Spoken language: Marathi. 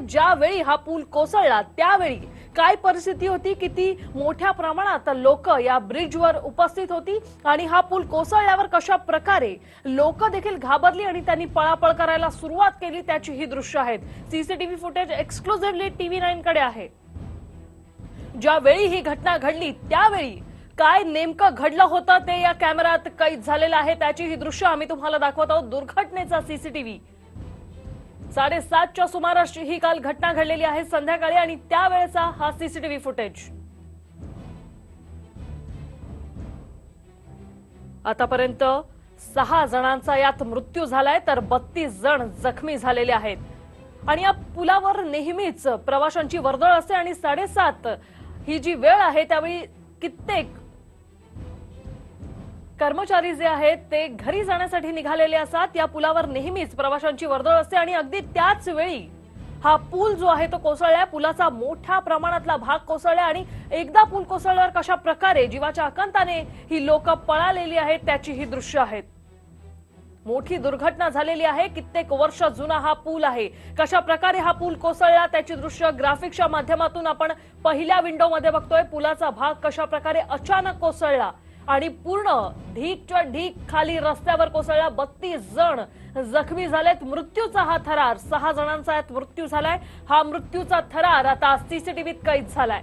ज्यावेळी हा पूल कोसळला त्यावेळी काय परिस्थिती होती किती मोठ्या प्रमाणात लोक या ब्रिजवर उपस्थित होती आणि हा पूल कोसळल्यावर कशा प्रकारे लोक देखील घाबरली आणि त्यांनी पळापळ करायला सुरुवात केली त्याची ही दृश्य आहेत. CCTV footage exclusively TV nine कडे आहे. ज्यावेळी ही घटना घडली त्यावेळी काय नेमकं घडलं होतं ते या कॅमेऱ्यात कैद झालेलं आहे त्याची ही दृश्य आम्ही तुम्हाला दाखवत आहोत. दुर्घटनेचा सीसीटीव्ही साडेसातच्या सुमारास ही काल घटना घडलेली आहे संध्याकाळी आणि त्यावेळेचा हा सीसीटीव्ही फुटेज. आतापर्यंत सहा जणांचा यात मृत्यू झालाय तर बत्तीस जण जखमी झालेले आहेत. आणि या पुलावर नेहमीच प्रवाशांची वर्दळ असते आणि साडेसात ही जी वेळ आहे त्यावेळी कित्येक कर्मचारी जे आहेत ते घरी जाण्यासाठी निघालेले असतात. या पुलावर नेहमीच प्रवाशांची वर्दळ असते आणि अगदी त्याच वेळी हा पूल जो आहे तो कोसळला पुलाचा मोठ्या प्रमाणातला भाग कोसळला आणि एकदा पूल कोसळल्यावर कशा प्रकारे जीवाच्या आकांताने ही लोक पळालेली आहेत त्याची ही दृश्य आहेत. मोठी दुर्घटना झालेली आहे. कित्येक वर्ष जुना हा पूल आहे. कशा प्रकारे हा पूल कोसळला त्याची दृश्य ग्राफिक्सच्या माध्यमातून आपण पहिल्या विंडोमध्ये बघतोय. पुलाचा भाग कशा प्रकारे अचानक कोसळला. आणि पूर्ण ढीकच्या ढीक खाली रस्त्यावर कोसळला बत्तीस जण जखमी झालेत. मृत्यूचा हा थरार सहा जणांचा यात मृत्यू झालाय. हा मृत्यूचा थरार आता सीसीटीव्हीत कैद झालाय.